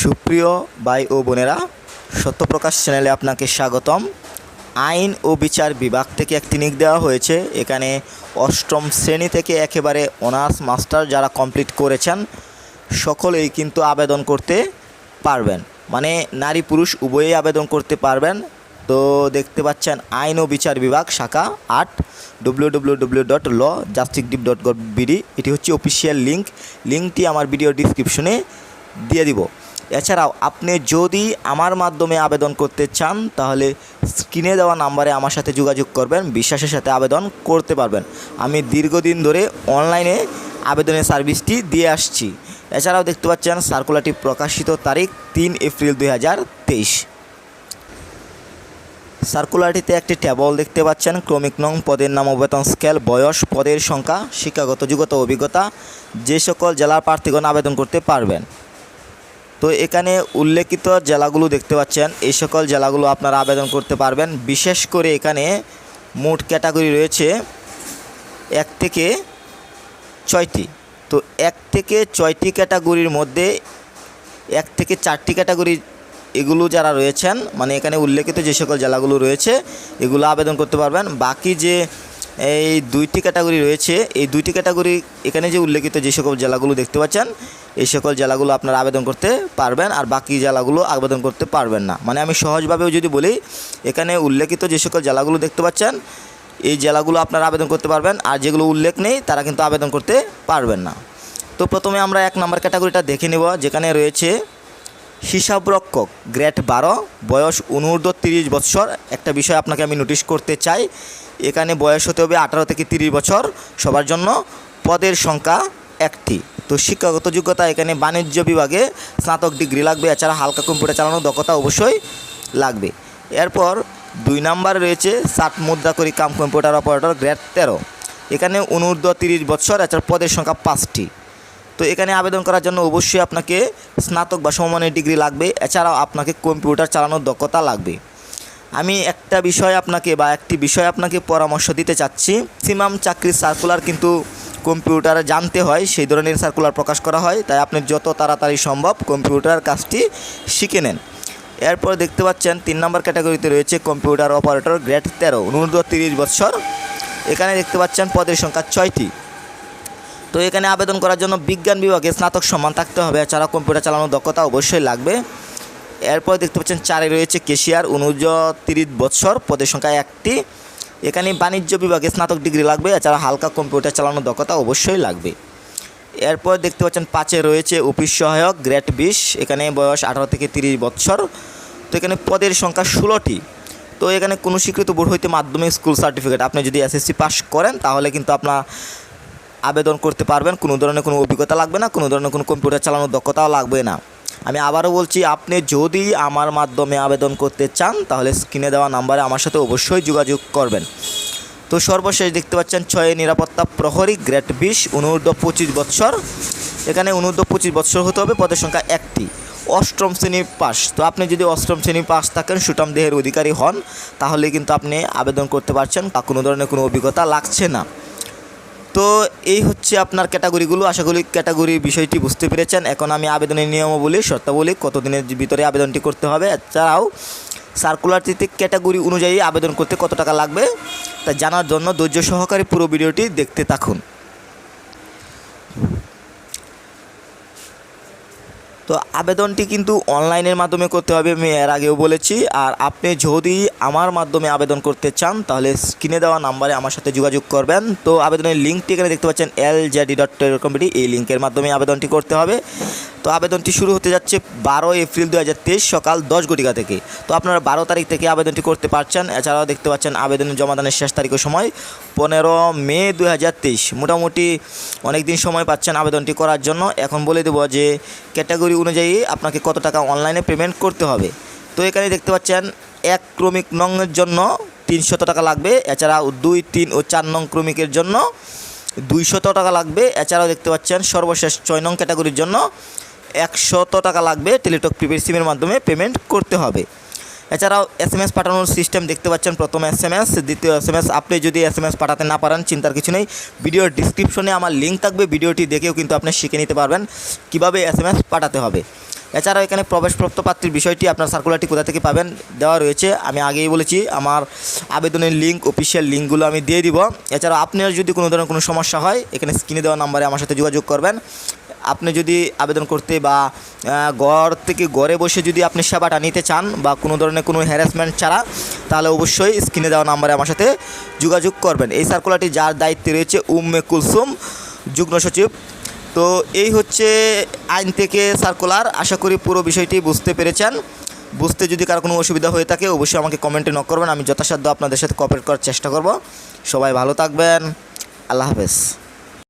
সুপ্রিয় ভাই ও বোনেরা, সত্যপ্রকাশ চ্যানেলে আপনাকে স্বাগতম। আইন ও বিচার বিভাগ থেকে একটি নিক দেওয়া হয়েছে। এখানে অষ্টম শ্রেণি থেকে একেবারে অনার্স মাস্টার যারা কমপ্লিট করেছেন, সকলেই কিন্তু আবেদন করতে পারবেন। মানে নারী পুরুষ উভয়েই আবেদন করতে পারবেন। তো দেখতে পাচ্ছেন আইন ও বিচার বিভাগ, শাখা আট W W W dot law জাস্টিকডিপ dot gov BD এটি হচ্ছে অফিসিয়াল লিঙ্ক লিঙ্কটি আমার ভিডিও ডিসক্রিপশনে দিয়ে দিব। এছাড়াও আপনি যদি আমার মাধ্যমে আবেদন করতে চান, তাহলে স্ক্রিনে দেওয়া নাম্বারে আমার সাথে যোগাযোগ করবেন, বিশ্বাসের সাথে আবেদন করতে পারবেন। আমি দীর্ঘদিন ধরে অনলাইনে আবেদনের সার্ভিসটি দিয়ে আসছি। এছাড়াও দেখতে পাচ্ছেন, সার্কুলারটি প্রকাশিত তারিখ তিন এপ্রিল দুই হাজার তেইশ। সার্কুলারটিতে একটি টেবল দেখতে পাচ্ছেন, ক্রমিক নং পদের নাম বেতন স্কেল, বয়স, পদের সংখ্যা, শিক্ষাগত যোগ্যতা অভিজ্ঞতা, যে সকল জেলার প্রার্থীগণ আবেদন করতে পারবেন। তো এখানে উল্লেখিত জেলাগুলো দেখতে পাচ্ছেন। এই সকল জেলাগুলো আপনারা আবেদন করতে পারবেন। বিশেষ করে এখানে মোট ক্যাটাগরি রয়েছে এক থেকে ছয়টি। তো এক থেকে ছয়টি ক্যাটাগরির মধ্যে এক থেকে চারটি ক্যাটাগরি এগুলো যারা রয়েছেন মানে এখানে উল্লেখিত যে সকল জেলাগুলো রয়েছে, এগুলো আবেদন করতে পারবেন। বাকি যে এই দুইটি ক্যাটাগরি রয়েছে। এই দুইটি ক্যাটাগরি এখানে যে উল্লেখিত যে সকল জেলাগুলো দেখতে পাচ্ছেন, এই সকল জেলাগুলো আপনারা আবেদন করতে পারবেন আর বাকি জেলাগুলো আবেদন করতে পারবেন না। মানে আমি সহজভাবেও যদি বলি, এখানে উল্লেখিত যে সকল জেলাগুলো দেখতে পাচ্ছেন, এই জেলাগুলো আপনারা আবেদন করতে পারবেন আর যেগুলো উল্লেখ নেই, তারা কিন্তু আবেদন করতে পারবেন না। তো প্রথমে আমরা এক নম্বর ক্যাটাগরিটা দেখে নেব, যেখানে রয়েছে হিসাবরক্ষক, গ্রেড বারো, বয়স অনূর্ধ্ব তিরিশ বছর একটা বিষয় আপনাকে আমি নোটিশ করতে চাই এখানে বয়স হতে হবে আঠারো থেকে তিরিশ বছর সবার জন্য পদের সংখ্যা একটি। তো শিক্ষাগত যোগ্যতা এখানে বাণিজ্য বিভাগে স্নাতক ডিগ্রি লাগবে, এছাড়া হালকা কম্পিউটার চালানোর দক্ষতা অবশ্যই লাগবে। এরপর দুই নাম্বারে রয়েছে সাত মুদ্রা করি কাম কম্পিউটার অপারেটর, গ্রেড তেরো। এখানে অনূর্ধ্ব তিরিশ বছর, এছাড়া পদের সংখ্যা পাঁচটি। তো এখানে আবেদন করার জন্য অবশ্যই আপনাকে স্নাতক বা সমমানের ডিগ্রি লাগবে, এছাড়াও আপনাকে কম্পিউটার চালানোর দক্ষতা লাগবে। আমি একটা বিষয় আপনাকে বা একটি বিষয় আপনাকে পরামর্শ দিতে চাচ্ছি। ম্যাক্সিমাম চাকরির সার্কুলার কিন্তু কম্পিউটারে জানতে হয়, সেই ধরনের সার্কুলার প্রকাশ করা হয়। তাই আপনি যত তাড়াতাড়ি সম্ভব কম্পিউটার কাজটি শিখে নেন। এরপর দেখতে পাচ্ছেন, তিন নম্বর ক্যাটাগরিতে রয়েছে কম্পিউটার অপারেটর গ্রেড তেরো অনূর্ধ্ব তিরিশ বছর এখানে দেখতে পাচ্ছেন, পদের সংখ্যা ছয়টি। তো এখানে আবেদন করার জন্য বিজ্ঞান বিভাগে স্নাতক সম্মান থাকতে হবে। এছাড়া কম্পিউটার চালানোর দক্ষতা অবশ্যই লাগবে। এরপর দেখতে পাচ্ছেন চারে রয়েছে কেশিয়ার উনতিরিশ বছর পদের সংখ্যা একটি। এখানে বাণিজ্য বিভাগে স্নাতক ডিগ্রি লাগবে, এছাড়া হালকা কম্পিউটার চালানোর দক্ষতা অবশ্যই লাগবে। এরপর দেখতে পাচ্ছেন পাঁচে রয়েছে অফিস সহায়ক গ্রেড বিশ, এখানে বয়স আঠারো থেকে তিরিশ বছর তো এখানে পদের সংখ্যা ষোলোটি। তো এখানে কোনো স্বীকৃত বোর্ড হইতে মাধ্যমিক স্কুল সার্টিফিকেট, আপনি যদি এসএসসি পাস করেন, তাহলে কিন্তু আপনার আবেদন করতে পারবেন। কোনো ধরনের কোনো অভিজ্ঞতা লাগবে না, কোনো ধরনের কোনো কম্পিউটার চালানোর দক্ষতাও লাগবে না। আমি আবারও বলছি, আপনি যদি আমার মাধ্যমে আবেদন করতে চান, তাহলে স্ক্রিনে দেওয়া নাম্বারে আমার সাথে অবশ্যই যোগাযোগ করবেন। তো সর্বশেষ দেখতে পাচ্ছেন, ছয় নিরাপত্তা প্রহরী গ্রেড বিশ অনূর্ধ্ব পঁচিশ বৎসর। এখানে অনূর্ধ্ব পঁচিশ বৎসর হতে হবে, পদের সংখ্যা একটি। অষ্টম শ্রেণি পাস। তো আপনি যদি অষ্টম শ্রেণি পাস থাকেন সুটাম দেহের অধিকারী হন, তাহলে কিন্তু আপনি আবেদন করতে পারছেন, বা কোনো ধরনের কোনো অভিজ্ঞতা লাগছে না। তো এই হচ্ছে আপনার ক্যাটাগরিগুলো। আশা করি ক্যাটাগরি বিষয়টি বুঝতে পেরেছেন। এখন আমি আবেদনের নিয়মাবলী, শর্তাবলী, কতদিনের ভিতরে আবেদনটি করতে হবে। এছাড়াও সার্কুলারটিতে ক্যাটাগরি অনুযায়ী আবেদন করতে কত টাকা লাগবে তা জানার জন্য ধৈর্য সহকারে পুরো ভিডিওটি দেখতে থাকুন। তো আবেদনটি কিন্তু অনলাইনের মাধ্যমে করতে হবে, আমি এর আগেও বলেছি। আর আপনি যদি আমার মাধ্যমে আবেদন করতে চান, তাহলে স্ক্রিনে দেওয়া নাম্বারে আমার সাথে যোগাযোগ করবেন। তো আবেদনের লিঙ্কটি এখানে দেখতে পাচ্ছেন এল জেডি ডট টেলিকমিটি এই লিঙ্কের মাধ্যমে আবেদনটি করতে হবে। তো আবেদনটি শুরু হতে যাচ্ছে বারো এপ্রিল দু হাজার তেইশ সকাল দশ ঘটিকা থেকে। তো আপনারা বারো তারিখ থেকে আবেদনটি করতে পারছেন। এছাড়াও দেখতে পাচ্ছেন, আবেদনের জমাদানের শেষ তারিখের সময় পনেরো মে দু হাজার তেইশ। মোটামুটি অনেক দিন সময় পাচ্ছেন আবেদনটি করার জন্য। এখন বলে দেবো যে, ক্যাটাগরি অনুযায়ী আপনাকে কত টাকা অনলাইনে পেমেন্ট করতে হবে। তো এখানে দেখতে পাচ্ছেন, এক ক্রমিক নংয়ের জন্য তিনশত টাকা লাগবে, এছাড়াও দুই, তিন ও চার নং ক্রমিকের জন্য দুইশত টাকা লাগবে, এছাড়াও দেখতে পাচ্ছেন সর্বশেষ ছয় নং ক্যাটাগরির জন্য একশত টাকা লাগবে টেলিটক প্রিপেড সিমের মাধ্যমে পেমেন্ট করতে হবে। এছাড়াও এস এম এস পাঠানোর সিস্টেম দেখতে পাচ্ছেন, প্রথম এস এম এস দ্বিতীয় এস এম এস আপনি যদি এস এম এস পাঠাতে না পারেন, চিন্তার কিছু নেই। ভিডিওর ডিসক্রিপশনে আমার লিঙ্ক থাকবে, ভিডিওটি দেখেও কিন্তু আপনি শিখে নিতে পারবেন কীভাবে এস এম এস পাঠাতে হবে। এছাড়াও এখানে প্রবেশপ্রাপ্ত প্রার্থীর বিষয়টি আপনার সার্কুলারটি কোথা থেকে পাবেন দেওয়া রয়েছে। আমি আগেই বলেছি, আমার আবেদনের লিঙ্ক অফিসিয়াল লিঙ্কগুলো আমি দিয়ে দিব। এছাড়াও আপনার যদি কোনো ধরনের কোনো সমস্যা হয়, এখানে স্ক্রিনে দেওয়া নাম্বারে আমার সাথে যোগাযোগ করবেন। আপনি যদি আবেদন করতে বা ঘর থেকে ঘরে বসে যদি আপনি সেবাটা নিতে চান বা কোনো ধরনের কোনো হ্যারাসমেন্ট ছাড়া, তাহলে অবশ্যই স্ক্রিনে দেওয়া নাম্বারে আমার সাথে যোগাযোগ করবেন। এই সার্কুলারটি যার দায়িত্বে রয়েছে উম্মে কুলসুম, যুগ্ম সচিব। তো এই হচ্ছে আইন থেকে সার্কুলার আশা করি পুরো বিষয়টি বুঝতে পেরেছেন। বুঝতে যদি কারও কোনো অসুবিধা হয়ে থাকে, অবশ্যই আমাকে কমেন্টে নক করবেন। আমি যথাসাধ্য আপনাদের সাথে কপারেট করার চেষ্টা করব। সবাই ভালো থাকবেন। আল্লাহ হাফেজ।